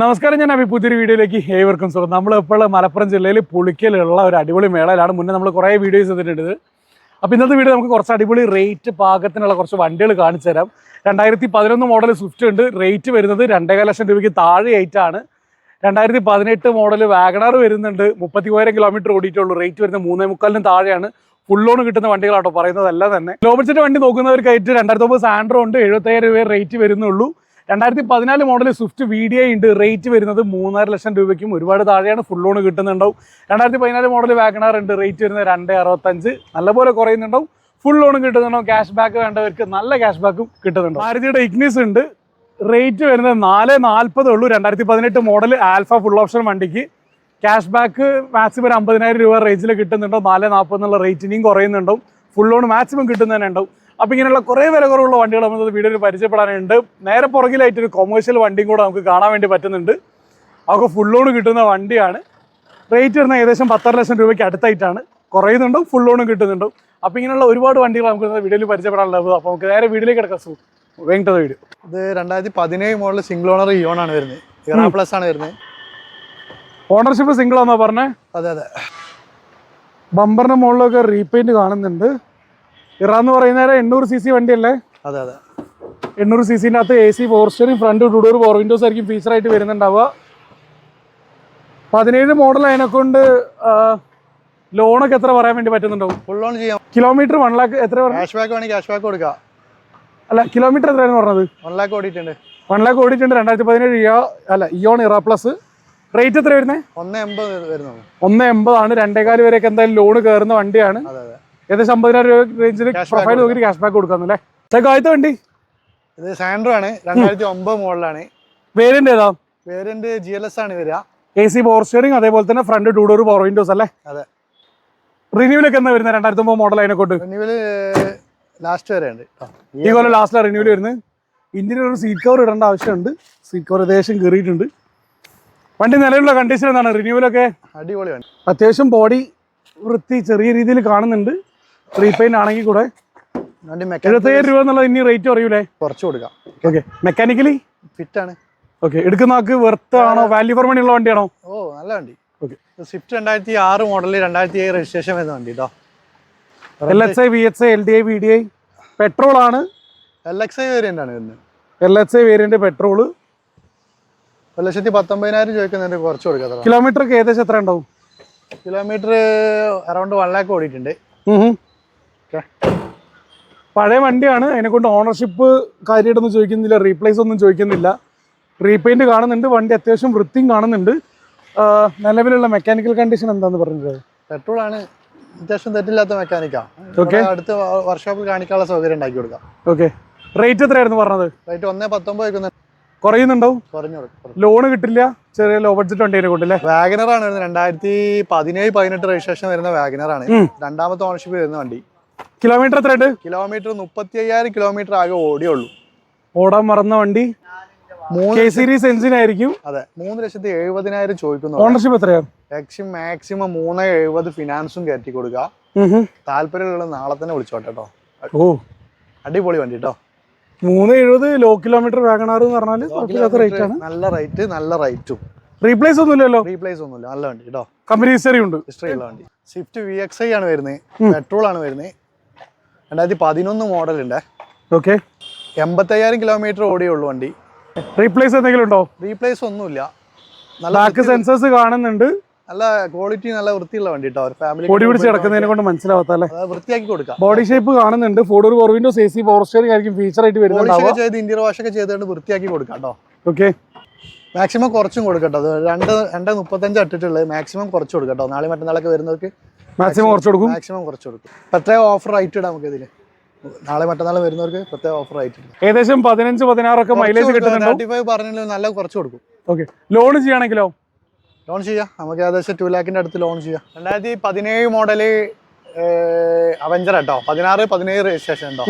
നമസ്കാരം ഞാൻ അഭി പുതിയൊരു വീഡിയോയിലേക്ക് ഏവർക്കും സ്വാഗതം. നമ്മൾ ഇപ്പോൾ മലപ്പുറം ജില്ലയിൽ പുളിക്കലുള്ള ഒരു അടിപൊളി മേളയിലാണ് മുന്നേ നമ്മൾ കുറേ വീഡിയോസ് ചെയ്തിട്ടുണ്ട് അപ്പോൾ ഇന്നത്തെ വീഡിയോ നമുക്ക് കുറച്ച് അടിപൊളി റേറ്റ് പാകത്തിനുള്ള കുറച്ച് വണ്ടികൾ കാണിച്ചു തരാം. രണ്ടായിരത്തി പതിനൊന്ന് മോഡൽ സ്വിഫ്റ്റ് ഉണ്ട്. റേറ്റ് വരുന്നത് രണ്ടേകാൽ ലക്ഷം രൂപയ്ക്ക് താഴെ ആണ്. രണ്ടായിരത്തി പതിനെട്ട് മോഡൽ വാഗണർ വരുന്നുണ്ട്. മുപ്പത്തി മൂവായിരം കിലോമീറ്റർ ഓടിയിട്ടുള്ളൂ. റേറ്റ് വരുന്നത് മൂന്നേ മുക്കാലിനും താഴെയാണ്. ഫുൾ ലോൺ കിട്ടുന്ന വണ്ടികളാട്ടോ പറയുന്നതല്ല തന്നെ. ലോ ബഡ്ജറ്റ് വണ്ടി നോക്കുന്നവർക്കായിട്ട് രണ്ടായിരത്തി ഒമ്പത് സാൻഡ്രോ ഉണ്ട്. എഴുപത്തയ്യായിരം രൂപ റേറ്റ് വരുന്നുള്ളൂ. രണ്ടായിരത്തി പതിനാല് model swift V D I ഉണ്ട്. റേറ്റ് വരുന്നത് മൂന്നര ലക്ഷം രൂപയ്ക്കും ഒരുപാട് താഴെയാണ്. ഫുൾ ലോൺ കിട്ടുന്നുണ്ടാവും. രണ്ടായിരത്തി പതിനാല് മോഡൽ വാഗണാർ ഉണ്ട് റേറ്റ് വരുന്നത് രണ്ട് അറുപത്തഞ്ച്. നല്ലപോലെ കുറയുന്നുണ്ടാവും. ഫുൾ ലോണും കിട്ടുന്നുണ്ടാവും. ക്യാഷ് ബാക്ക് വേണ്ടവർക്ക് നല്ല ക്യാഷ് ബാക്കും കിട്ടുന്നുണ്ടാവും. മാരുതിയുടെ ഇഗ്നിസ് ഉണ്ട്. റേറ്റ് വരുന്നത് നാല് നാൽപ്പതേ ഉള്ളൂ. രണ്ടായിരത്തി പതിനെട്ട് മോഡൽ ആൽഫ ഫുൾ ഓപ്ഷൻ വണ്ടിക്ക്. ക്യാഷ് ബാക്ക് മാക്സിമം ഒരു അമ്പതിനായിരം രൂപ റേഞ്ചിൽ കിട്ടുന്നുണ്ടോ നാല് നാൽപ്പത് എന്നുള്ള റേറ്റിനെയും കുറയുന്നുണ്ടാവും. ഫുൾ ലോൺ മാക്സിമം കിട്ടുന്നതന്നെ ഉണ്ടാവും. അപ്പോൾ ഇങ്ങനെയുള്ള കുറേ വില കുറവുള്ള വണ്ടികൾ നമുക്ക് വീഡിയോയിൽ പരിചയപ്പെടാനുണ്ട്. നേരെ പുറകിലായിട്ട് ഒരു കൊമേഴ്ഷ്യൽ വണ്ടിയും കൂടെ നമുക്ക് കാണാൻ വേണ്ടി പറ്റുന്നുണ്ട്. അവർക്ക് ഫുൾ ലോൺ കിട്ടുന്ന വണ്ടിയാണ്. റേറ്റ് വരുന്ന ഏകദേശം പത്തര ലക്ഷം രൂപയ്ക്ക് അടുത്തായിട്ടാണ്. കുറയുന്നുണ്ടും ഫുൾ ലോണും കിട്ടുന്നുണ്ടും. അപ്പോൾ ഇങ്ങനെയുള്ള ഒരുപാട് വണ്ടികൾ നമുക്ക് വീഡിയോയിൽ പരിചയപ്പെടാനുള്ളത്. അപ്പോൾ നമുക്ക് നേരെ വീഡിയോയിലേക്ക് കിടക്കാം സു. വേണ്ടത് വീഡിയോ ഇത് രണ്ടായിരത്തി പതിനേഴ് മോഡൽ സിംഗിൾ ഓണർ ഇയോൺ ആണ് വരുന്നത്. ഇറാ പ്ലസ് ആണ് വരുന്നത്. ഓണർഷിപ്പ് സിംഗിൾ ആണോ പറഞ്ഞേ? അതെ അതെ. ബമ്പറിന്റെ മുകളിലൊക്കെ റീപെയിന്റ് കാണുന്നുണ്ട്. ഇറ എന്ന് പറയുന്നത് എണ്ണൂറ് സി സി വണ്ടിയല്ലേ? അതെ അതെ. എണ്ണൂറ് സി സിന്റെ അകത്ത് A C four steering front two door four windows ആയിരിക്കും ഫീച്ചറായിട്ട് വരുന്നുണ്ടാവുക. പതിനേഴ് മോഡൽ അതിനെക്കൊണ്ട് ലോണൊക്കെ എത്ര പറയാൻ വേണ്ടി പറ്റുന്നുണ്ടാവും? ഫുൾ ഓൺ ചെയ്യാം. കിലോമീറ്റർ വൺ ലാക്ക് എത്ര പറഞ്ഞു? ക്യാഷ് ബാക്ക് വേണമെങ്കിൽ ക്യാഷ് ബാക്ക് കൊടുക്കാം. അല്ല കിലോമീറ്റർ എത്രയാണ് പറഞ്ഞത്? വൺ ലാക്ക് ഓടിയിട്ടുണ്ട്. വൺ ലാക്ക് ഓടിയിട്ടുണ്ട് രണ്ടായിരത്തി പതിനേഴ് ഇയോ അല്ല ഇയോൺ ഇറ പ്ലസ് റേറ്റ് എത്ര വരുന്നത് ഒന്ന് എൺപത് വരുന്നത് ഒന്ന് എൺപതാണ് രണ്ടേകാൽ വരെയൊക്കെ എന്തായാലും ലോൺ കയറുന്ന വണ്ടിയാണ്. അതെ അതെ. ഏകദേശം അമ്പതിനായിരം രൂപ റേഞ്ചിൽ പ്രൊഫൈൽ നോക്കിയിട്ട് ക്യാഷ് ബാക്ക് കൊടുക്കാന്നല്ലേ ചേക്കാ ആദ്യത്തെ വണ്ടി? ഇത് സാൻഡ്രോ ആണ്. രണ്ടായിരത്തി ഒമ്പത് മോഡലാണ്. വേരിയന്റ് ഏതാ? വേരിയന്റ് ജി എൽ എസ് ആണ് വരിക. എ സി പവർ സ്റ്റിയറിംഗ് അതേപോലെ തന്നെ ഫ്രണ്ട് ടൂഡോർ പവർ വിൻഡോസ് അല്ലേ? അതെ. റിന്യൂവിലൊക്കെ എന്നാ വരുന്നത്? രണ്ടായിരത്തി ഒമ്പത് മോഡൽ അതിനെ കൊണ്ട്? റിന്യൂവൽ ലാസ്റ്റ് വരെ ഉണ്ട് ഈ കൊല്ലം ലാസ്റ്റിലാണ് റിന്യൂവൽ വരുന്നത്. ഇന്ത്യയിൽ ഒരു സീറ്റ് കവർ ഇടേണ്ട ആവശ്യമുണ്ട്. സീറ്റ് കവർ ഏകദേശം കയറിയിട്ടുണ്ട് വണ്ടി നിലവിലുള്ള കണ്ടീഷൻ എന്താണ്? റിന്യൂവലൊക്കെ അടിപൊളി വണ്ടി. അത്യാവശ്യം ബോഡി വൃത്തി ചെറിയ രീതിയിൽ കാണുന്നുണ്ട്. റീപെയിന്റ് ആണെങ്കിൽ കൂടെ എഴുപത്തയ്യായിരം രൂപ എന്നുള്ളത് ഇനി റേറ്റ് അറിയൂലേ കുറച്ച് കൊടുക്കാം. ഓക്കെ മെക്കാനിക്കലി ഫിറ്റ് ആണ്. ഓക്കെ എടുക്കുന്ന ആൾക്ക് വെർത്ത് ആണോ? വാല്യൂ ഫോർ മണി ഉള്ള വണ്ടിയാണോ? ഓ നല്ല വണ്ടി. ഓക്കെ സ്വിഫ്റ്റ് രണ്ടായിരത്തി ആറ് മോഡൽ രണ്ടായിരത്തി ഏഴ് രജിസ്ട്രേഷൻ വരുന്ന വണ്ടി കേട്ടോ L H I V H I L D I V D I petrol ആണ്. എൽ എക്സ് ഐ വേരിയന്റ് ആണ് വരുന്നത്. L H I variant petrol ഒരു ലക്ഷത്തി പത്തൊമ്പതിനായിരം ചോദിക്കുന്നുണ്ട് കുറച്ച് കൊടുക്കാം കിലോമീറ്റർ ഏകദേശം എത്ര ഉണ്ടാവും കിലോമീറ്റർ അറൗണ്ട് വൺ ലാക്ക് ഓടിയിട്ടുണ്ട് Okay. പഴയ വണ്ടിയാണ്. അതിനെക്കൊണ്ട് ഓണർഷിപ്പ് കാര്യമായിട്ടൊന്നും ചോദിക്കുന്നില്ല. റീപ്ലേസ് ഒന്നും ചോദിക്കുന്നില്ല. റീപെയിന്റ് കാണുന്നുണ്ട്. വണ്ടി അത്യാവശ്യം വൃത്തിയും കാണുന്നുണ്ട്. നിലവിലുള്ള മെക്കാനിക്കൽ കണ്ടീഷൻ എന്താന്ന് പറഞ്ഞത് പെട്രോൾ ആണ് അത്യാവശ്യം തെറ്റില്ലാത്ത മെക്കാനിക്കാ ഓക്കെ അടുത്ത വർക്ക്ഷോപ്പിൽ കാണിക്കാനുള്ള സൗകര്യം ഉണ്ടാക്കി കൊടുക്കാം. ഓക്കെ റേറ്റ് എത്രയായിരുന്നു പറഞ്ഞത്? റേറ്റ് ഒന്നേ പത്തൊമ്പത് കുറയുന്നുണ്ടാവും ലോണ് കിട്ടില്ല. ചെറിയ ലോ ബഡ്ജറ്റ് വണ്ടിയെ കൊണ്ടല്ലേ വാഗനർ ആണ് വരുന്നത്. രണ്ടായിരത്തി പതിനേഴ് പതിനെട്ട് രജിസ്ട്രേഷൻ വരുന്ന വാഗനർ ആണ്. രണ്ടാമത്തെ ഓണർഷിപ്പ് വരുന്ന വണ്ടി. കിലോമീറ്റർ എത്രയുണ്ട് കിലോമീറ്റർ മുപ്പത്തി അയ്യായിരം കിലോമീറ്റർ ആകെ ഓടിയുള്ളൂ. ഓടാൻ മറന്ന വണ്ടി? കെ സീരീസ് എഞ്ചിൻ ആയിരിക്കും അതെ മൂന്ന് ലക്ഷത്തി എഴുപതിനായിരം ചോദിക്കുന്നു. ഓണർഷിപ്പ് എത്രയാണ് ലക്ഷ്യം മാക്സിമം മൂന്ന് എഴുപത് ഫിനാൻസും കയറ്റി കൊടുക്കുക. താല്പര്യമുള്ള നാളെ തന്നെ വിളിച്ചോട്ടെ കേട്ടോ ഓ. അടിപൊളി വണ്ടി കേട്ടോ മൂന്ന് എഴുപത് ലോ കിലോമീറ്റർ വാഗണാർ എന്ന് പറഞ്ഞാൽ റേറ്റ് ആണ്. നല്ല റേറ്റ് നല്ല റേറ്റും റീപ്ലേസ് ഒന്നും ഇല്ലല്ലോ റീപ്ലേസ് ഒന്നുമില്ല. നല്ല വണ്ടി കേട്ടോ കമ്പനി ഹിസ്റ്ററി ഉണ്ട്. ഹിസ്റ്ററി ഉള്ള വണ്ടി. സ്വിഫ്റ്റ് വി എക്സ് ഐ ആണ് വരുന്നത്. പെട്രോൾ ആണ് വരുന്നത്. രണ്ടായിരത്തി പതിനൊന്ന് മോഡൽ ഉണ്ട് ഓക്കെ. എൺപത്തയ്യായിരം കിലോമീറ്റർ ഓടിയുള്ളൂ വണ്ടി. റീപ്ലേസ് എന്തെങ്കിലും ഉണ്ടോ? റീപ്ലേസ് ഒന്നുമില്ല. നല്ല സെൻസേഴ്സ് കാണുന്നുണ്ട്. നല്ല ക്വാളിറ്റി നല്ല വൃത്തിയുള്ള വണ്ടി കേട്ടോ ഫാമിലി പൊടി പിടിച്ച് കിടക്കുന്നതിനെ കൊണ്ട് മനസ്സിലാവാത്ത അല്ലേ വൃത്തിയാക്കി കൊടുക്കാം. ബോഡി ഷേപ്പ് കാണുന്നുണ്ട്. Four door four windows A C power steering ആയിരിക്കും ഫീച്ചർ ആയിട്ട് വരുന്നത് ചെയ്ത് ഇന്റീരിയർ വാഷ് ഒക്കെ ചെയ്തുകൊണ്ട് വൃത്തിയാക്കി കൊടുക്കാം കേട്ടോ ഓക്കെ. മാക്സിമം കുറച്ചും കൊടുക്കട്ടോ. അത് രണ്ട് രണ്ട് മുപ്പത്തഞ്ച് ഇട്ടിട്ടുള്ളത് മാക്സിമം കുറച്ച് കൊടുക്കട്ടോ. നാളെ മറ്റന്നാളൊക്കെ വരുന്നവർക്ക് മാക്സിമം കുറച്ച് കൊടുക്കും മാക്സിമം കുറച്ച് കൊടുക്കും പ്രത്യേക ഓഫർ ആയിട്ട് ഇടാം നമുക്ക് ഇതിൽ. നാളെ മറ്റന്നാൾ വരുന്നവർക്ക് പ്രത്യേക ഓഫർ ആയിട്ട് ഏകദേശം പതിനഞ്ച് പതിനാറൊക്കെ മൈലേജ് കിട്ടുന്നുണ്ട്? നല്ല കുറച്ച് കൊടുക്കും. Okay loan ചെയ്യുകയാണെങ്കിലോ? ലോൺ ചെയ്യാം. നമുക്ക് ഏകദേശം ടു ലാഖിന്റെ അടുത്ത് ലോൺ ചെയ്യാം. രണ്ടായിരത്തി പതിനേഴ് മോഡൽ അവഞ്ചർ കേട്ടോ പതിനാറ് പതിനേഴ് രജിസ്ട്രേഷൻ ഉണ്ടോ?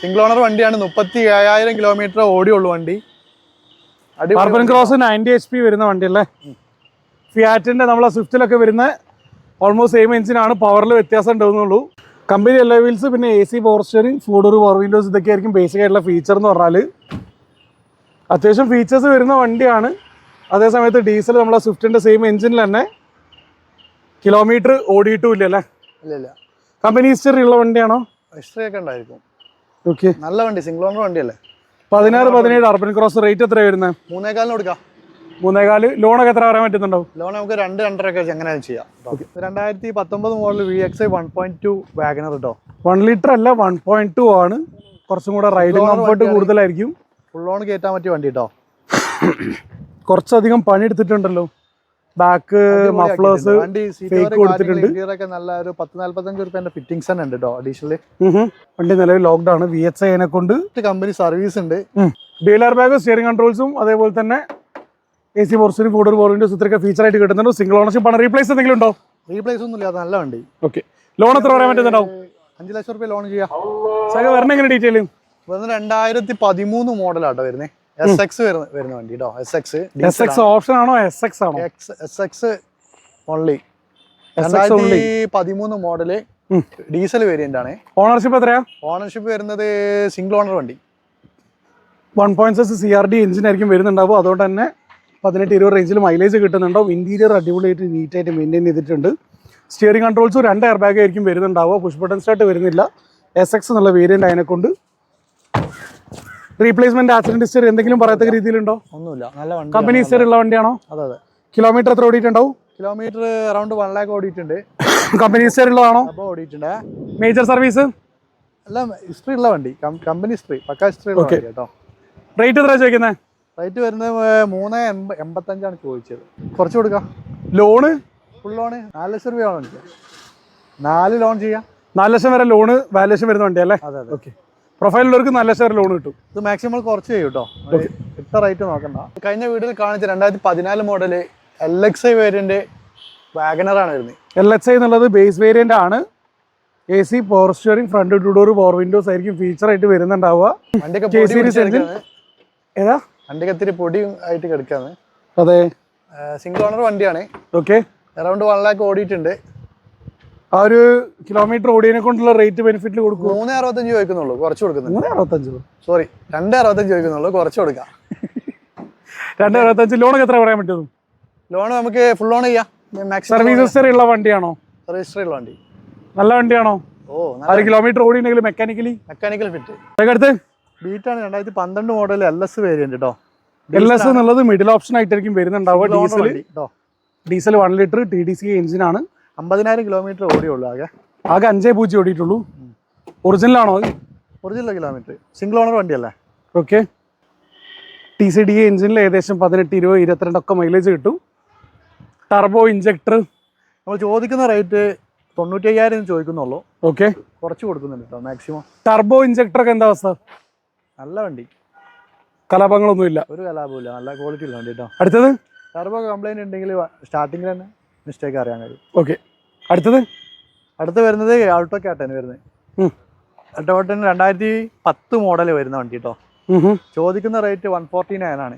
സിംഗിൾ ഓണർ വണ്ടിയാണ്. മുപ്പത്തി ഏഴായിരം കിലോമീറ്റർ ഓടിയുള്ളൂ വണ്ടി. Urban cross ninety H P വരുന്ന വണ്ടിയല്ലേ? ഫിയാറ്റിന്റെ നമ്മളെ സ്വിഫ്റ്റിലൊക്കെ വരുന്ന ഓൾമോസ്റ്റ് സെയിം എഞ്ചിനാണ് പവറിൽ വ്യത്യാസം ഉണ്ടാവുന്നുള്ളൂ. കമ്പനി എല്ലാ വീൽസ് പിന്നെ A C power steering power windows ഇതൊക്കെ ആയിരിക്കും ബേസിക് ആയിട്ടുള്ള ഫീച്ചർ എന്ന് പറഞ്ഞാൽ അത്യാവശ്യം ഫീച്ചേഴ്സ് വരുന്ന വണ്ടിയാണ്. അതേസമയത്ത് ഡീസൽ നമ്മളെ സ്വിഫ്റ്റിന്റെ സെയിം എഞ്ചിനിൽ തന്നെ കിലോമീറ്റർ ഓടിയിട്ടും ഇല്ല അല്ലേ? ഇല്ല ഇല്ല. കമ്പനി ഹിസ്റ്ററി ഉള്ള വണ്ടിയാണോ? ഹിസ്റ്ററി ഒക്കെ ഉണ്ടായിരിക്കും. ഓക്കെ നല്ല വണ്ടി സിംഗിൾ ഓണർ വണ്ടിയല്ലേ? പതിനാറ് പതിനേഴ് അർബൻ ക്രോസ് റേറ്റ് എത്ര വരുന്നത് മൂന്നേകാലിന് കൊടുക്കാം. മൂന്നേകാൽ ലോണൊക്കെ എത്ര പറയാൻ പറ്റുന്നുണ്ടാവും? ലോൺ നമുക്ക് രണ്ട് ഒക്കെ എങ്ങനെയാലും ചെയ്യാം. രണ്ടായിരത്തി പത്തൊമ്പത് model V X I one point two WagonR കേട്ടോ വൺ ലിറ്റർ അല്ല വൺ പോയിന്റ് ടു ആണ്. കുറച്ചും കൂടെ റൈഡിംഗ് കംഫർട്ട് കൂടുതലായിരിക്കും. ഫുൾ ലോൺ കയറ്റാൻ പറ്റിയ വണ്ടി കേട്ടോ കുറച്ചധികം പണി എടുത്തിട്ടുണ്ടല്ലോ. ബാക്ക് മഫ്ലേഴ്സ് വണ്ടി fake കൊടുത്തിട്ടുണ്ട്. നല്ല ഒരു പത്ത് നാല്പത്തഞ്ച് റുപ്യന്റെ ഫിറ്റിംഗ്സ് തന്നെ ഉണ്ട് കേട്ടോ അഡീഷണലി വണ്ടി നിലവിൽ ലോക്ക്ഡൌൺ വി എച്ച് ഐനെ കൊണ്ട് കമ്പനി സർവീസ് ഉണ്ട്. ഡീലർ ബാഗ് സ്റ്റിയറിംഗ് കൺട്രോൾസും അതേപോലെ തന്നെ എ സി ഫോർസിന് ഫോർ വിൻഡോസ് ഇത്രയൊക്കെ ഫീച്ചർ ആയിട്ട് കിട്ടുന്നുണ്ട്. സിംഗിൾ ഓണർഷിപ്പ് ആണ്. റീപ്ലേസ് എന്തെങ്കിലും ഉണ്ടോ? റീപ്ലേസ് ഒന്നും ഇല്ല നല്ല വണ്ടി. ഓക്കെ ലോൺ എത്ര പറയാൻ പറ്റുന്നുണ്ടാവും അഞ്ച് ലക്ഷം റുപ്യ ലോൺ ചെയ്യാം. സഹ വരണ എങ്ങനെ ഡീറ്റെയിൽ വരുന്ന രണ്ടായിരത്തി പതിമൂന്ന് മോഡലാട്ടോ വരുന്നത് എസ് എക്സ് വരുന്ന വരുന്ന വണ്ടി കേട്ടോ S X S X option ആണോ. എസ് എക്സ് ആണോ? എസ് എക്സ് ഓൺലി രണ്ടായിരത്തി. പതിമൂന്ന് മോഡൽ ഡീസൽ വേരിയന്റ് ആണ്. ഓണർഷിപ്പ് എത്രയാ? ഓണർഷിപ്പ് വരുന്നത് സിംഗിൾ ഓണർ വണ്ടി. One point six C R D engine ആയിരിക്കും വരുന്നുണ്ടാവും അതുകൊണ്ട് തന്നെ പതിനെട്ട് ഇരുപത് റേഞ്ചിൽ മൈലേജ് കിട്ടുന്നുണ്ടാവും. ഇന്റീരിയർ അടിപൊളിയായിട്ട് നീറ്റായിട്ട് മെയിന്റെയിൻ ചെയ്തിട്ടുണ്ട്. സ്റ്റിയറിംഗ് കൺട്രോൾസും രണ്ട് എയർ ബാഗ് ആയിരിക്കും വരുന്നുണ്ടാവുക. പുഷ് ബട്ടൺ സ്റ്റാർട്ട് വരുന്നില്ല. എസ് എക്സ് എന്നുള്ള വേരിയന്റ് അതിനെക്കൊണ്ട് റീപ്ലേസ്മെന്റ് ആക്സിഡന്റ് ഹിസ്റ്ററി എന്തെങ്കിലും പറയാത്ത രീതിയിലുണ്ടോ? ഒന്നുമില്ല. നല്ല വണ്ടി കമ്പനി ഹിസ്റ്ററി ഉള്ള വണ്ടിയാണോ? അതെ അതെ. കിലോമീറ്റർ എത്ര ഓടിയിട്ടുണ്ടാവും? കിലോമീറ്റർ അറൗണ്ട് വൺ ലാക്ക് ഓടിയിട്ടുണ്ട്. കമ്പനി ഹിസ്റ്ററി ഉള്ളതാണോ? അപ്പോൾ ഓടിയിട്ടുണ്ട്. മേജർ സർവീസ് അല്ല ഹിസ്റ്ററി ഉള്ള വണ്ടി. കമ്പനി ഹിസ്റ്ററി പക്കാ ഹിസ്റ്ററി ഉള്ള Okay. കേട്ടോ. റേറ്റ് എത്ര ചോദിക്കുന്നത് റേറ്റ് വരുന്നത് മൂന്ന് എൺപ എൺപത്തഞ്ചാണ് ചോദിച്ചത്. കുറച്ച് കൊടുക്കാം. ലോണ്? ഫുൾ ലോണ് നാല് ലക്ഷം രൂപയാണ് എനിക്ക് നാല് ലോൺ ചെയ്യാം. നാല് ലക്ഷം വരെ ലോണ് വാല്യൂഷൻ വരുന്ന വണ്ടിയല്ലേ അതെ അതെ. ഓക്കെ പ്രൊഫൈലുള്ളവർക്ക് നാല് ലക്ഷം വരെ ലോൺ കിട്ടും. ഇത് മാക്സിമം കുറച്ച് ചെയ്യും കേട്ടോ ഇട്ട റേറ്റ് നോക്കണ്ട. കഴിഞ്ഞ വീഡിയോയിൽ കാണിച്ച രണ്ടായിരത്തി പതിനാല് model L X I variant വാഗനറാണ് വരുന്നത്. എൽ എക്സ് ഐ എന്നുള്ളത് ബേസ് വേരിയന്റ് ആണ്. A C power steering front two door power windows ആയിരിക്കും ഫീച്ചർ ആയിട്ട് വരുന്നുണ്ടാവുക. ഏതാ? വണ്ടിയൊക്കെ ഇത്തിരി പൊടിയും ആയിട്ട് കിടക്കാന്ന്. അതെ. സിംഗിൾ ഓണർ വണ്ടിയാണ്. ഓക്കെ അറൗണ്ട് വൺ ലാക്ക് ഓടിയിട്ടുണ്ട്. ആ ഒരു കിലോമീറ്റർ ഓടിയതിനെ കൊണ്ടുള്ള റേറ്റ് ബെനിഫിറ്റിൽ കൊടുക്കും മൂന്ന് അറുപത്തഞ്ച് ചോദിക്കുന്നുള്ളൂ കുറച്ച് കൊടുക്കുന്നു മൂന്ന് അറുപത്തഞ്ച് സോറി രണ്ട് അറുപത്തഞ്ച് ചോദിക്കുന്നുള്ളൂ കുറച്ച് കൊടുക്കാം. രണ്ട് അറുപത്തഞ്ച് ലോണൊക്കെ എത്ര പറയാൻ പറ്റുന്നു ലോൺ നമുക്ക് ഫുൾ ലോൺ ചെയ്യാം. സർവീസ് ഹിസ്റ്ററി ഉള്ള വണ്ടിയാണോ? രജിസ്റ്റർ ഉള്ള വണ്ടി. നല്ല വണ്ടിയാണോ? ഓ ആറ് കിലോമീറ്റർ ഓടിയുണ്ടെങ്കിൽ മെക്കാനിക്കലി മെക്കാനിക്കൽ ഫിറ്റ് അടുത്ത് ബീറ്റാണ് രണ്ടായിരത്തി പന്ത്രണ്ട് മോഡൽ എൽ എസ് വേരിയന്റ് കേട്ടോ എൽ എസ് എന്നുള്ളത് മിഡിൽ ഓപ്ഷൻ ആയിട്ടായിരിക്കും വരുന്നുണ്ടാവുക diesel diesel one litre T D C engine ആണ്. അമ്പതിനായിരം കിലോമീറ്റർ ഓടിയുള്ളൂ ആകെ. ആകെ അഞ്ചേ പൂജ്യം ഓടിയിട്ടുള്ളൂ. ഒറിജിനൽ ആണോ ഒറിജിനൽ കിലോമീറ്റർ സിംഗിൾ ഓണർ വണ്ടിയല്ലേ? ഓക്കെ ടി സി ഡി എഞ്ചിനിൽ ഏകദേശം പതിനെട്ട് ഇരുപത് ഇരുപത്തിരണ്ടൊക്കെ മൈലേജ് കിട്ടും. ടർബോ ഇഞ്ചക്ടർ നമ്മൾ ചോദിക്കുന്ന റേറ്റ് തൊണ്ണൂറ്റി അയ്യായിരം ചോദിക്കുന്നുള്ളൂ. ഓക്കെ കുറച്ച് കൊടുക്കുന്നുണ്ട് കേട്ടോ മാക്സിമം ടർബോ ഇഞ്ചക്ടർ ഒക്കെ എന്താ അവസ്ഥ? നല്ല വണ്ടി. കലാപങ്ങളൊന്നും ഇല്ല ഒരു കലാപമില്ല നല്ല ക്വാളിറ്റി ഉള്ള വണ്ടി കേട്ടോ അടുത്തത്? ടർബോ കംപ്ലൈന്റ് ഉണ്ടെങ്കിൽ സ്റ്റാർട്ടിങ്ങിൽ തന്നെ മിസ്റ്റേക്ക് അറിയാൻ കഴിയും. ഓക്കെ അടുത്തത്? അടുത്ത് വരുന്നത് ആൾട്ടോ കാട്ടാണ് വരുന്നത്. ആൾട്ടോ കാട്ടന് രണ്ടായിരത്തി പത്ത് മോഡൽ വരുന്ന വണ്ടി കേട്ടോ ചോദിക്കുന്ന റേറ്റ് വൺ ഫോർട്ടി നയൻ ആണ്.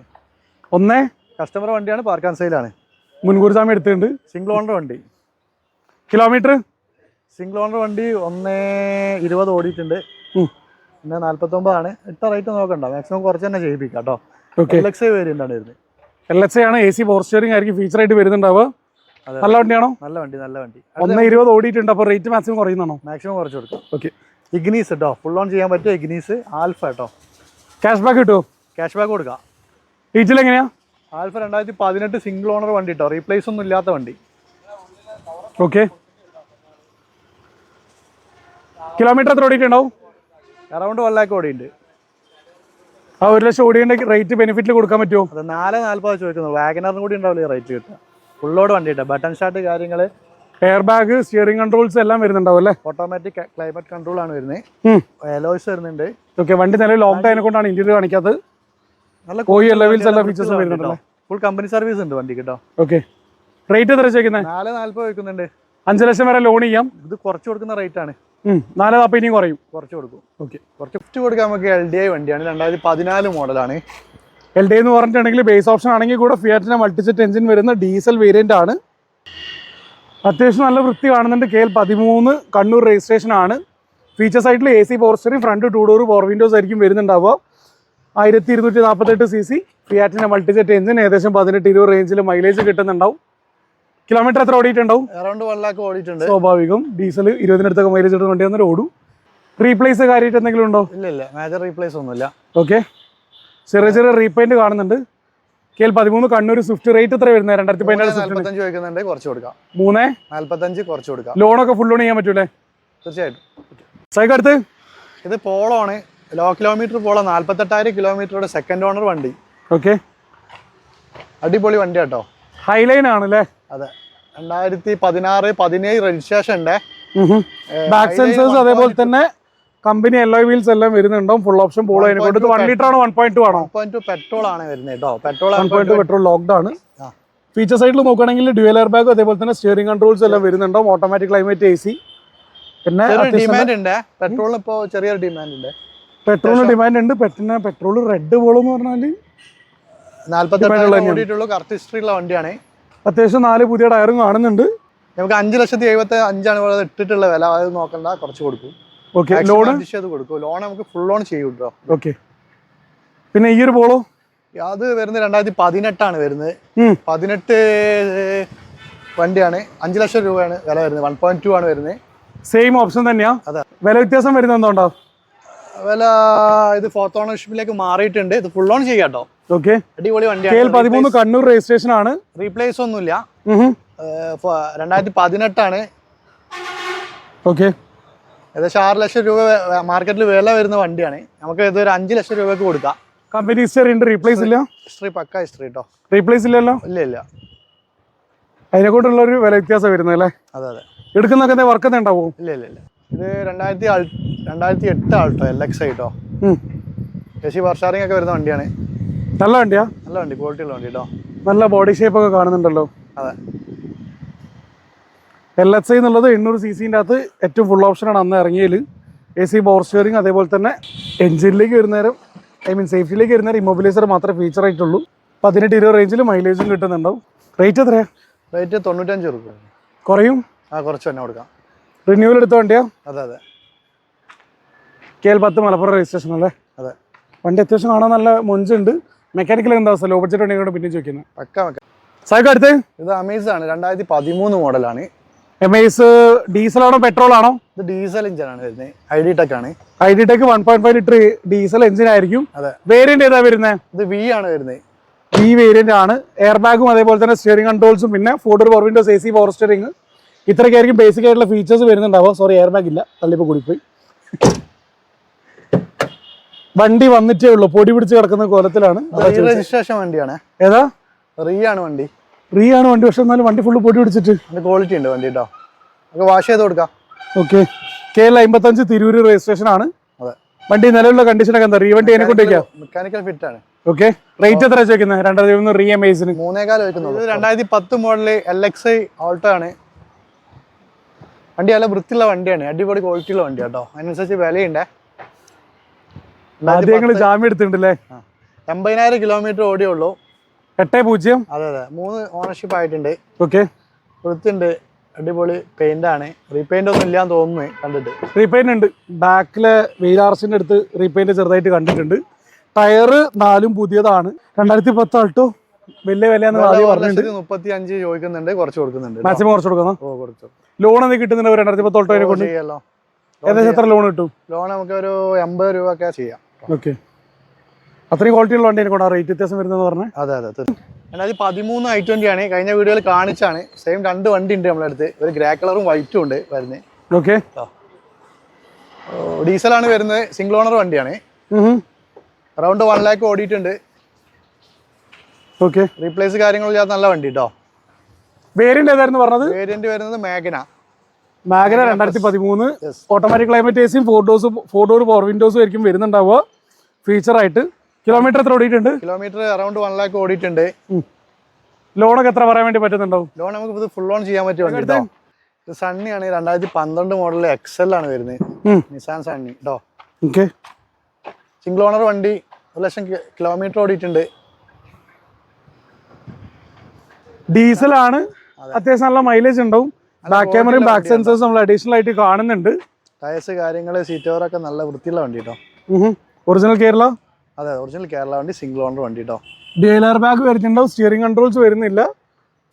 ഒന്ന്? കസ്റ്റമർ വണ്ടിയാണ് പാർക്ക് ആൻഡ് സെയിലാണ് മുൻകൂർ സമയം എടുത്തിട്ടുണ്ട്. സിംഗിൾ ഓണർ വണ്ടി. കിലോമീറ്റർ സിംഗിൾ ഓണർ വണ്ടി ഒന്ന് ഇരുപത് ഓടിയിട്ടുണ്ട്. പിന്നെ നാല്പത്തൊമ്പതാണ്. ഇട്ട റേറ്റ് നോക്കണ്ട. മാക്സിമം കുറച്ച് തന്നെ ചെയ്യിപ്പിക്കാം കേട്ടോ ഓക്കെ എൽ എക്സ് വേരിയന്റ് ആണ് വരുന്നത്. എൽ എച്ച് ആണ് എ സി പവർ സ്റ്റിയറിംഗ് ആയിരിക്കും ഫീച്ചർ ആയിട്ട് വരുന്നുണ്ടാവുക. നല്ല വണ്ടിയാണോ? നല്ല വണ്ടി നല്ല വണ്ടി. ഒന്ന് ഇരുപത് ഓടിയിട്ടുണ്ട്. അപ്പോൾ റേറ്റ് മാക്സിമം കുറയുന്നതാണോ? മാക്സിമം കുറച്ച് കൊടുക്കാം. ഓക്കെ ഇഗ്നീസ് കേട്ടോ ഫുൾ ഓൺ ചെയ്യാൻ പറ്റിയ ഇഗ്നീസ് ആൽഫ കേട്ടോ ക്യാഷ് ബാക്ക് കിട്ടുമോ ക്യാഷ് ബാക്ക് കൊടുക്കാം. ഡീറ്റെയിൽ എങ്ങനെയാ? ആൽഫ രണ്ടായിരത്തി പതിനെട്ട് സിംഗിൾ ഓണർ വണ്ടി കേട്ടോ റീപ്ലേസ് ഒന്നും ഇല്ലാത്ത വണ്ടി. ഓക്കെ കിലോമീറ്റർ എത്ര ഓടിയിട്ടുണ്ടാവും? അറൗണ്ട് വൺ ലാക്ക് ഓടിയുണ്ട്. ആ ഒരു ലക്ഷം ഓടിയുടെ റേറ്റ് ബെനിഫിറ്റിൽ കൊടുക്കാൻ പറ്റുമോ? അത് നാല് നാൽപ്പത് ചോദിക്കുന്നു. വാഗനറിന് കൂടി ഉണ്ടാവില്ല റേറ്റ് കിട്ടുക ഫുള്ളോട് വണ്ടി കിട്ടുക ബട്ടൺ ഷാർട്ട് കാര്യങ്ങൾ എയർ ബാഗ് സ്റ്റിയറിംഗ് കൺട്രോൾസ് എല്ലാം വരുന്നുണ്ടാവും അല്ലേ? ഓട്ടോമാറ്റിക് ക്ലൈമറ്റ് കൺട്രോൾ ആണ് വരുന്നത് എലോയ്സ് വരുന്നുണ്ട്. ഓക്കെ വണ്ടി നല്ല ലോക്ക്ഡ് ആയതിനെ കൊണ്ടാണ് ഇന്റീരിയർ കാണിക്കാത്തത്. നല്ല OE levels എല്ലാ features ഉം വരുന്നുണ്ടല്ലേ? ഫുൾ കമ്പനി സർവീസ് ഉണ്ട് വണ്ടി കേട്ടോ. ഓക്കെ റേറ്റ് എത്ര ചോദിക്കുന്നത് നാല് നാൽപ്പത് വയ്ക്കുന്നുണ്ട് അഞ്ച് ലക്ഷം വരെ ലോൺ ചെയ്യാം. ഇത് കുറച്ച് കൊടുക്കുന്ന റേറ്റ് ആണ്. നാല് നാൽപ്പത് ഇനിയും കുറയും. കുറച്ച് കൊടുക്കും. ഓക്കെ. കുറച്ച് ഗിഫ്റ്റ് കൊടുക്കാൻ നമുക്ക് എൽ ഡി ഐ വണ്ടിയാണ്. രണ്ടായിരത്തി പതിനാല് മോഡലാണ്. എൽ ഡി എന്ന് പറഞ്ഞിട്ടുണ്ടെങ്കിൽ ബേസ് ഓപ്ഷൻ ആണെങ്കിൽ കൂടെ ഫിയാറ്റിന്റെ മൾട്ടിസെറ്റ് എഞ്ചിൻ വരുന്ന ഡീസൽ വേരിയന്റ് ആണ്. അത്യാവശ്യം നല്ല വൃത്തി കാണുന്നുണ്ട്. കെ എൽ പതിമൂന്ന് കണ്ണൂർ രജിസ്ട്രേഷൻ ആണ്. ഫീച്ചർ സൈഡിൽ A C steering front two door four windows ആയിരിക്കും വരുന്നുണ്ടാവുക. ആയിരത്തി ഇരുന്നൂറ്റി നാൽപ്പത്തെട്ട് സി സി ഫിയാറ്റിന്റെ മൾട്ടിസെറ്റ് എഞ്ചിൻ ഏകദേശം പതിനെട്ട് ഇരുപത് റേഞ്ചിൽ മൈലേജ് കിട്ടുന്നുണ്ടാവും. കിലോമീറ്റർ എത്ര ഓടിയിട്ടുണ്ടാവും? അറൗണ്ട് വൺ ലാക്ക് ഓടിയിട്ടുണ്ട്. സ്വാഭാവികം. ഡീസൽ ഇരുപതിനടുത്തൊക്കെ മൈലേജ് എടുത്ത് വണ്ടി വന്നിട്ട് ഓടും. റീപ്ലേസ് കാര്യമായിട്ട് എന്തെങ്കിലും ഉണ്ടോ? ഇല്ല ഇല്ല. മേജർ റീപ്ലേസ് ഒന്നുമില്ല. ഓക്കെ ചെറിയ ചെറിയ റീപെയിന്റ് കാണുന്നുണ്ട്. കെ എൽ പതിമൂന്ന് കണ്ണൂർ സ്വിഫ്റ്റ് റേറ്റ് എത്ര വരുന്നത്? രണ്ടായിരത്തി പതിനാറ് കുറച്ച് കൊടുക്കാം. മൂന്ന്? നാല്പത്തഞ്ച് കുറച്ച് കൊടുക്കാം. ലോണൊക്കെ ഫുൾ ഓൺ ചെയ്യാൻ പറ്റൂലേ തീർച്ചയായിട്ടും. സൈക്ക് അടുത്ത്? ഇത് പോളോ ആണ് ലോ കിലോമീറ്റർ പോളോ നാല്പത്തെട്ടായിരം കിലോമീറ്ററുടെ സെക്കൻഡ് ഓണർ വണ്ടി. ഓക്കെ അടിപൊളി വണ്ടി കേട്ടോ ഹൈലൈൻ ആണല്ലേ? അതെ. രണ്ടായിരത്തി പതിനാറ് പതിനേഴ് രജിസ്ട്രേഷൻ ഉണ്ട് ബാക്ക് സെൻസേഴ്സ് അതേപോലെ തന്നെ കമ്പനി എല്ലോ വീൽസ് എല്ലാം വരുന്നുണ്ടോ full option Polo one litre ആണോ വൺ പോയിന്റ് ടു ആണോ? പെട്രോൾ ആണ് വരുന്നത് കേട്ടോ petrol one point petrol locked ആണ്. ഫീച്ചർ സൈഡിൽ നോക്കുകയാണെങ്കിൽ ഡ്യുവൽ എയർ ബാഗ് അതേപോലെ തന്നെ സ്റ്റിയറിംഗ് കൺട്രോൾസ് എല്ലാം വരുന്നുണ്ടോ ഓട്ടോമാറ്റിക് ക്ലൈമറ്റ് എ സി പിന്നെ ഡിമാൻഡ് ഉണ്ട്. പെട്രോളിന് ഇപ്പോൾ ചെറിയൊരു ഡിമാൻഡ് ഉണ്ട്. പെട്രോളിന് ഡിമാൻഡ് ഉണ്ട്. പെട്ടെന്ന് പെട്രോൾ റെഡ് പോളെന്ന് പറഞ്ഞാൽ നാല്പത്തെട്ടായിരം ഓടിയിട്ടുള്ളൂ കറക്റ്റ് ഹിസ്റ്ററി ഉള്ള വണ്ടിയാണ്. അത്യാവശ്യം നാല് പുതിയ ടയറും കാണുന്നുണ്ട്. നമുക്ക് അഞ്ച് ലക്ഷത്തി എഴുപത്തി അഞ്ചാണ് ഇവിടെ ഇട്ടിട്ടുള്ള വില. അത് നോക്കണ്ട കുറച്ച് കൊടുക്കും. ഓക്കെ ലോൺ കൊടുക്കും. ലോൺ നമുക്ക് ഫുൾ ലോൺ ചെയ്യും കേട്ടോ ഓക്കെ പിന്നെ ഈ ഒരു പോളോ അത് വരുന്നത് രണ്ടായിരത്തി പതിനെട്ടാണ് വരുന്നത്. പതിനെട്ട് വണ്ടിയാണ്. അഞ്ച് ലക്ഷം രൂപയാണ് വില വരുന്നത്. വൺ പോയിന്റ് ടു ആണ് വരുന്നത്. സെയിം ഓപ്ഷൻ തന്നെയാ? അതെ. വില വ്യത്യാസം വരുന്നത് എന്തുകൊണ്ടോ വില ഇത് ഫോർത്ത് ഓണർഷിപ്പിലേക്ക് മാറിയിട്ടുണ്ട്. ഇത് ഫുൾ ഓൺ ചെയ്യാം കേട്ടോ ഓക്കെ അടിപൊളി കെ എൽ വണ്ടിയാണ് പതിമൂന്ന് കണ്ണൂർ രജിസ്ട്രേഷൻ ആണ്. റീപ്ലേസ് ഒന്നുമില്ല. രണ്ടായിരത്തി പതിനെട്ടാണ്. ഓക്കെ ഏകദേശം ആറ് ലക്ഷം രൂപ മാർക്കറ്റിൽ വില വരുന്ന വണ്ടിയാണ്. നമുക്ക് ഇതൊരു ഒരു അഞ്ച് ലക്ഷം രൂപയ്ക്ക് കൊടുക്കാം. കമ്പനി ഹിസ്റ്ററി ഉണ്ട്. റീപ്ലേസ് ഇല്ല? ഹിസ്റ്ററി പക്ക ഹിസ്റ്ററി കേട്ടോ റീപ്ലേസ് ഇല്ലല്ലോ? ഇല്ല ഇല്ല. അതിനെ കൊണ്ടുള്ള ഒരു വില വ്യത്യാസം വരുന്നത് അല്ലേ? അതെ അതെ. എടുക്കുന്നൊക്കെ എന്താ വർക്ക് ഉണ്ടാവും ഇല്ല ഇല്ല ഇല്ല. ഇത് രണ്ടായിരത്തി രണ്ടായിരത്തി എട്ട് Alto L X A C വർഷാറിംഗ് ഒക്കെ വരുന്ന വണ്ടിയാണ്. നല്ല വണ്ടിയാ? നല്ല വണ്ടി ക്വാളിറ്റി ഉള്ള വണ്ടി കേട്ടോ നല്ല ബോഡി ഷേപ്പ് ഒക്കെ കാണുന്നുണ്ടല്ലോ. അതെ. എൽ എച്ച് ഐ എന്നുള്ളത് എണ്ണൂറ് സി സിന്റെ അകത്ത് ഏറ്റവും ഫുൾ ഓപ്ഷനാണ് അന്ന് ഇറങ്ങിയതിൽ എ സി പവർ സ്റ്റിയറിംഗ് അതേപോലെ തന്നെ എഞ്ചിനിലേക്ക് വരുന്നേരം ഐ മീൻ സേഫ്റ്റിയിലേക്ക് വരുന്നേരം ഇമ്മൊബിലൈസർ മാത്രമേ ഫീച്ചർ ആയിട്ടുള്ളൂ. പതിനെട്ട് ഇരുപത് റേഞ്ചിൽ മൈലേജും കിട്ടുന്നുണ്ടാവും. റേറ്റ് എത്രയാ? റേറ്റ് തൊണ്ണൂറ്റഞ്ച് റുപ്യ കുറയും? ആ കുറച്ച് തന്നെ കൊടുക്കാം. റിന്യൂവൽ എടുത്ത വണ്ടിയാ? അതെ അതെ. കെ എൽ പത്ത് മലപ്പുറം രജിസ്ട്രേഷൻ അല്ലേ? അതെ. വണ്ടി അത്യാവശ്യം കാണാൻ നല്ല മൊഞ്ചുണ്ട്. മെക്കാനിക്കൽ എന്താ അവസ്ഥ? ലോ ബഡ്ജറ്റ് വണ്ടികളോട് പിന്നെ ചോദിക്കുന്നത് പക്ക പക്ക. സായിക്ക് അടുത്ത്? ഇത് അമേസ് ആണ്. രണ്ടായിരത്തി പതിമൂന്ന് മോഡലാണ്. എം ഐസ് ആണോ പെട്രോൾ ആണോ ഇത് ഡീസൽ എഞ്ചിൻ ആണ് വരുന്നത് ഐ ഡി ടെക് ആണ്. I D tech one point five litre diesel engine ആയിരിക്കും അതെ. വേരിയന്റ് ഏതാ വരുന്നത് ഇത് വി ആണ് വരുന്നത് വി വേരിയന്റ് ആണ്. എയർ ബാഗും അതേപോലെ തന്നെ സ്റ്റിയറിംഗ് കൺട്രോൾസും പിന്നെ ഫോർഡർ power windows A C power steering ഇത്രയ്ക്കായിരിക്കും basic ആയിട്ടുള്ള ഫീച്ചേഴ്സ് വരുന്നുണ്ടാവുക. സോറി എയർ ബാഗ് ഇല്ല. തള്ളിപ്പോ കൂടിപ്പോയി. വണ്ടി വന്നിട്ടേ ഉള്ളൂ. പൊടി പിടിച്ച് കിടക്കുന്ന കോലത്തിലാണ്. രജിസ്ട്രേഷൻ വണ്ടിയാണ്. ഏതാ? റീ ആണ് വണ്ടി. റീ ആണ് വണ്ടി പക്ഷെ എന്നാലും വണ്ടി ഫുള്ള് പൊടി പിടിച്ചിട്ട്. ക്വാളിറ്റി ഉണ്ട് വണ്ടി കേട്ടോ നമുക്ക് വാഷ് ചെയ്ത് കൊടുക്കാം. ഓക്കെ. കെ എൽ അമ്പത്തഞ്ച് തിരൂര് രജിസ്ട്രേഷൻ ആണ്. അതെ. വണ്ടി നിലവിലുള്ള കണ്ടീഷൻ ഒക്കെ എന്താ? റീ വണ്ടി അതിനെ കൊണ്ടേക്കാം മെക്കാനിക്കൽ ഫിറ്റ് ആണ്. ഓക്കെ. റേറ്റ് എത്ര ചോദിക്കുന്നത് രണ്ടായിരത്തി ഒന്ന് റീ എം ഐസിന് മൂന്നേകാലം വെക്കുന്നത് ഇത് രണ്ടായിരത്തി പത്ത് model L X I Alto ആണ്. വണ്ടി നല്ല വൃത്തിയുള്ള വണ്ടിയാണ്. അടിപൊളി ക്വാളിറ്റിയുള്ള വണ്ടി കേട്ടോ അതിനനുസരിച്ച് വിലയുണ്ട്. ആദ്യം ഞങ്ങൾ ജാമ്യം എടുത്തിട്ടുണ്ടല്ലേ. എൺപതിനായിരം കിലോമീറ്റർ ഓടിയുള്ളൂ എട്ട് പൂജ്യം? അതെ അതെ. മൂന്ന് ഓണർഷിപ്പ് ആയിട്ടുണ്ട്. ഓക്കെ വൃത്തിയുണ്ട്. അടിപൊളി പെയിന്റ് ആണ്. റീപെയിന്റ് ഒന്നും ഇല്ലാന്ന് തോന്നുന്നു കണ്ടിട്ട്. റീപെയിന്റ് ഉണ്ട്. ബാക്കിലെ വെയിലാർസിന്റെ അടുത്ത് റീപെയിന്റ് ചെറുതായിട്ട് കണ്ടിട്ടുണ്ട്. ടയർ നാലും പുതിയതാണ്. രണ്ടായിരത്തി പത്ത് ആൾട്ടോ? വലിയ വില മുപ്പത്തി അഞ്ച് ചോദിക്കുന്നുണ്ട്. കുറച്ച് കൊടുക്കുന്നുണ്ട്. മാക്സിമം കുറച്ച് കൊടുക്കണം ഓ ലോൺ എന്തെങ്കിലും കിട്ടുന്നുണ്ട്? രണ്ടായിരത്തി പത്ത് ഓൾട്ടോനെ കൊണ്ട്? ഏകദേശം എത്ര ലോൺ കിട്ടും? ലോൺ നമുക്ക് ഒരു എൺപത് രൂപ ഒക്കെ ചെയ്യാം. ഓക്കെ. അത്രയും ക്വാളിറ്റി ഉള്ള വണ്ടിനെ കൊണ്ട് ആ റേറ്റ് വ്യത്യാസം വരുന്നത് പറഞ്ഞാൽ അതെ അതെ രണ്ടായിരത്തി പതിമൂന്ന് ഐ ട്വന്റി ആണ്. കഴിഞ്ഞ വീഡിയോയിൽ കാണിച്ചാണ്. സെയിം രണ്ട് വണ്ടി ഉണ്ട് നമ്മളെ അടുത്ത്. ഒരു ഗ്രേ കളറും വൈറ്റും ഉണ്ട് വരുന്നത് ഓക്കെ. ഡീസലാണ് വരുന്നത്. സിംഗിൾ ഓണർ വണ്ടിയാണ്. അറൗണ്ട് വൺ ലാക്ക് ഓടിയിട്ടുണ്ട്. ഓക്കെ. റീപ്ലേസ് കാര്യങ്ങളില്ലാത്ത നല്ല വണ്ടി കേട്ടോ വേരിയന്റ് ഏതായിരുന്നു പറഞ്ഞത്? വേരിയന്റ് വരുന്നത് മേഘന മാഗന രണ്ടായിരത്തി പതിമൂന്ന് automatic climate എസിയും four doors four door four വിൻഡോസും ആയിരിക്കും വരുന്നുണ്ടാവുക. ഫീച്ചറായിട്ട് കിലോമീറ്റർ എത്ര ഓടിയിട്ടുണ്ട്? കിലോമീറ്റർ അറൗണ്ട് വൺ ലാക്ക് ഓടിയിട്ടുണ്ട്. ലോണൊക്കെ എത്ര പറയാൻ വേണ്ടി പറ്റുന്നുണ്ടാവും? ലോൺ നമുക്ക് ഇത് ഫുൾ ഓൺ ചെയ്യാൻ പറ്റും ഇത് സണ്ണിയാണ്. രണ്ടായിരത്തി പന്ത്രണ്ട് മോഡൽ എക്സൽ ആണ് വരുന്നത്. നിസാൻ സണ്ണി കേട്ടോ ഓക്കെ സിംഗിൾ ഓണർ വണ്ടി ഒരു ലക്ഷം കിലോമീറ്റർ ഓടിയിട്ടുണ്ട്. ഡീസലാണ് അത്യാവശ്യം നല്ല മൈലേജ് ഉണ്ടാവും. ബാക്ക് ക്യാമറയും ബാക്ക് സെൻസേഴ്സ് നമ്മൾ അഡീഷണൽ ആയിട്ട് കാണുന്നുണ്ട്. ടയർസ് കാര്യങ്ങൾ സീറ്റ് കവറൊക്കെ നല്ല വൃത്തിയുള്ള വണ്ടി കേട്ടോ ഒറിജിനൽ കേരള അതെ ഒറിജിനൽ കേരള വണ്ടി സിംഗിൾ ഓണർ വണ്ടി കേട്ടോ ഡി എൽ ആർ ബാഗ് വരുന്നുണ്ടാവും സ്റ്റിയറിംഗ് കൺട്രോൾസ് വരുന്നില്ല.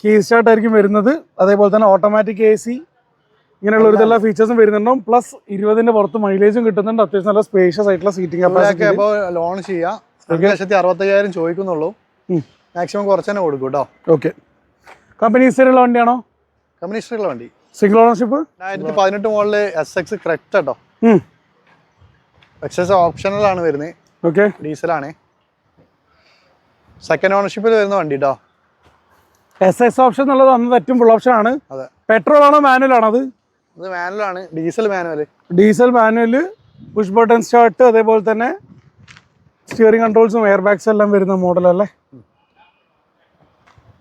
കീ സ്റ്റാർട്ട് ആയിരിക്കും വരുന്നത്. അതേപോലെ തന്നെ ഓട്ടോമാറ്റിക് എ സി ഇങ്ങനെയുള്ള ഒരു എല്ലാ ഫീച്ചേഴ്സും വരുന്നുണ്ടാവും. പ്ലസ് ഇരുപതിന്റെ പുറത്ത് മൈലേജും കിട്ടുന്നുണ്ട്. അത്യാവശ്യം നല്ല സ്പേഷ്യസ് ആയിട്ടുള്ള സീറ്റിംഗ് കപ്പാസിറ്റി ലോൺ ചെയ്യാം. ലക്ഷത്തി അറുപത്തയ്യായിരം ചോദിക്കുന്നുള്ളൂ. മാക്സിമം കുറച്ച് തന്നെ കൊടുക്കും കേട്ടോ ഓക്കെ കമ്പനി ഹിസ്റ്ററിയുള്ള വണ്ടി. സിംഗിൾ ഓണർഷിപ്പ് രണ്ടായിരത്തി പതിനെട്ട് മോഡൽ എസ് എക്സ് കറക്റ്റ് കേട്ടോ എക്സ് എസ് ഓപ്ഷണലാണ് വരുന്നത് ഓക്കെ ഡീസലാണ് സെക്കൻഡ് ഓണർഷിപ്പിൽ വരുന്ന വണ്ടി കേട്ടോ എസ് എസ് ഓപ്ഷൻ എന്നുള്ളത് അന്ന് ഏറ്റവും ഫുൾ ഓപ്ഷൻ ആണ്. അതെ. പെട്രോൾ ആണോ മാനുവൽ ആണോ അത്? ഇത് മാനുവലാണ് diesel manual diesel manual push button start അതേപോലെ തന്നെ സ്റ്റിയറിംഗ് കൺട്രോൾസും എയർ ബാഗ്സും എല്ലാം വരുന്ന മോഡലല്ലേ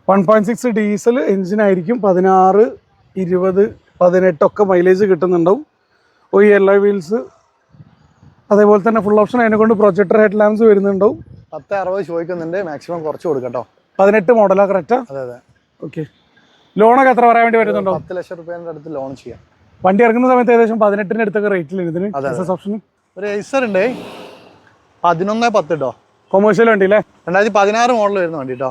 വൺ പോയിന്റ് സിക്സ് ഡീസൽ എൻജിനായിരിക്കും പതിനാറ് ഇരുപത് പതിനെട്ടൊക്കെ മൈലേജ് കിട്ടുന്നുണ്ടാവും. ഓ ഈ എല്ലാ വീൽസ് അതേപോലെ തന്നെ ഫുൾ ഓപ്ഷൻ അതിനെ കൊണ്ട് പ്രൊജക്ടർ ഹെഡ് ലാമ്പ്സ് വരുന്നുണ്ടാവും. പത്ത് അറുപത് ചോദിക്കുന്നുണ്ട്. മാക്സിമം കുറച്ച് കൊടുക്കട്ടോ കേട്ടോ പതിനെട്ട് മോഡലാ കറക്റ്റാ അതെ അതെ. ഓക്കെ ലോണൊക്കെ എത്ര പറയാൻ വേണ്ടി വരുന്നുണ്ടോ? പത്ത് ലക്ഷം റുപ്യേന്റെ അടുത്ത് ലോൺ ചെയ്യാം. വണ്ടി ഇറങ്ങുന്ന സമയത്ത് ഏകദേശം പതിനെട്ടിന് അടുത്തൊക്കെ റേറ്റിൽ ഇതിന് ഓപ്ഷന് ഒരു ഐസർ ഉണ്ട്. പതിനൊന്ന് പത്ത് കേട്ടോ കൊമേഴ്ഷ്യൽ വണ്ടി അല്ലേ രണ്ടായിരത്തി പതിനാറ് മോഡൽ വരുന്ന വണ്ടി കേട്ടോ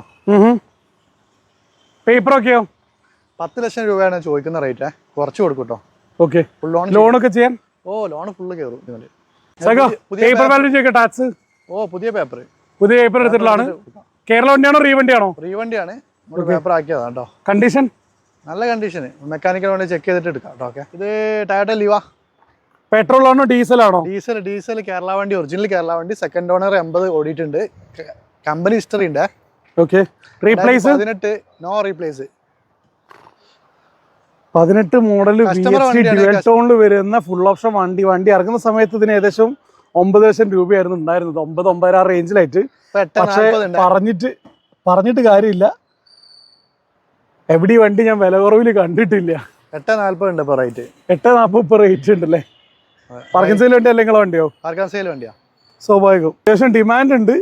പേപ്പറൊക്കെയോ പത്ത് ലക്ഷം രൂപയാണ് ചോദിക്കുന്ന റേറ്റ് കുറച്ച് കൊടുക്കും കേട്ടോ ഓക്കെ ലോൺ ലോണൊക്കെ ചെയ്യാൻ? ഓ ലോൺ ഫുള്ള് കയറും. പേപ്പർ വാല്യൂ ടാക്സ് ഓ പുതിയ പേപ്പർ പുതിയ പേപ്പർ എടുത്തിട്ടുള്ളതാണ്. കേരള വണ്ടിയാണോ റീവണ്ടിയാണോ വണ്ടിയാണോ റീ വണ്ടിയാണ്. നമ്മൾ പേപ്പർ ആക്കിയതാണ് കേട്ടോ കണ്ടീഷൻ നല്ല കണ്ടീഷൻ മെക്കാനിക്കൽ വേണ്ടി ചെക്ക് ചെയ്തിട്ട് എടുക്കാം കേട്ടോ ഓക്കെ ഇത് ടയറ്റ ലിവ പെട്രോൾ ആണോ ഡീസൽ ആണോ? ഡീസൽ ഡീസൽ കേരള വണ്ടി ഒറിജിനൽ കേരള വണ്ടി. സെക്കൻഡ് ഓണർ എൺപത് ഓടിയിട്ടുണ്ട്. കമ്പനി ഹിസ്റ്ററി ഉണ്ട്. ഓക്കെ റീപ്ലേസ് പതിനെട്ട് നോ റീപ്ലേസ് പതിനെട്ട് മോഡൽ ടോണിൽ വരുന്ന ഫുൾ ഓപ്ഷൻ വണ്ടി. വണ്ടി ഇറങ്ങുന്ന സമയത്ത് ഇതിന് ഏകദേശം ഒമ്പത് ലക്ഷം രൂപയായിരുന്നു ഉണ്ടായിരുന്നത്. ഒമ്പത് ഒമ്പതര റേഞ്ചിലായിട്ട് പക്ഷേ പറഞ്ഞിട്ട് പറഞ്ഞിട്ട് കാര്യമില്ല. എവിടെ വണ്ടി ഞാൻ വില കുറവിൽ കണ്ടിട്ടില്ല. എട്ട് നാൽപ്പത് ഉണ്ട് റേറ്റ് എട്ട് നാൽപ്പത് ഇപ്പൊ റേറ്റ് ഉണ്ടല്ലേ? പാർക്കിംഗ് സെയിൽ വണ്ടി അല്ലേ നിങ്ങളെ വണ്ടിയോ? പാർക്കിംഗ് സെയിൽ വണ്ടിയാ. സ്വാഭാവികം. അത്യാവശ്യം ഡിമാൻഡ് ഉണ്ട്.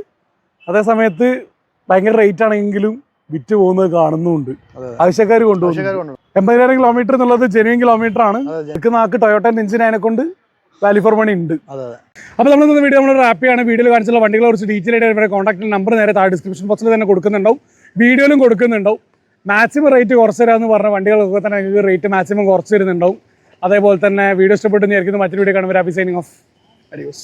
അതേ സമയത്ത് ഭയങ്കര റേറ്റ് ആണെങ്കിലും വിറ്റ് പോകുന്നത് കാണുന്നുണ്ട്. ആവശ്യക്കാർ കൊണ്ടുപോകും എൺപതിനായിരം കിലോമീറ്റർ എന്നുള്ളത് ജെനുവൻ കിലോമീറ്റർ ആണ്. എടുക്കുന്ന ആൾക്ക് ടൊയോട്ടൻ എഞ്ചിൻ അതിനെ കൊണ്ട് വാല്യൂ ഫോർ മണി ഉണ്ട്. അപ്പോൾ നമ്മൾ ഇന്നത്തെ വീഡിയോ നമ്മൾ റാപ്പിയാണ് വീഡിയോയിൽ കാണിച്ചുള്ള വണ്ടികളെ കുറിച്ച് ഡീറ്റെയിൽ ആയിട്ട് അവരുടെ കോൺടാക്ട് നമ്പർ നേരെ താഴെ ഡിസ്ക്രിപ്ഷൻ ബോക്സിൽ തന്നെ കൊടുക്കുന്നുണ്ടാവും. വീഡിയോയിലും കൊടുക്കുന്നുണ്ടാവും. മാക്സിമം റേറ്റ് കുറച്ച് തരാമെന്ന് പറഞ്ഞ വണ്ടികളൊക്കെ തന്നെ നിങ്ങൾക്ക് റേറ്റ് മാക്സിമം കുറച്ച് തരുന്നുണ്ടാവും. അതേപോലെ തന്നെ വീഡിയോ ഇഷ്ടപ്പെട്ടെന്ന് വിചാരിക്കുന്നു. മറ്റൊരു വീഡിയോ കാണുമ്പോൾ ഹാപ്പി സൈനിങ് ഓഫ് അഡിയോസ്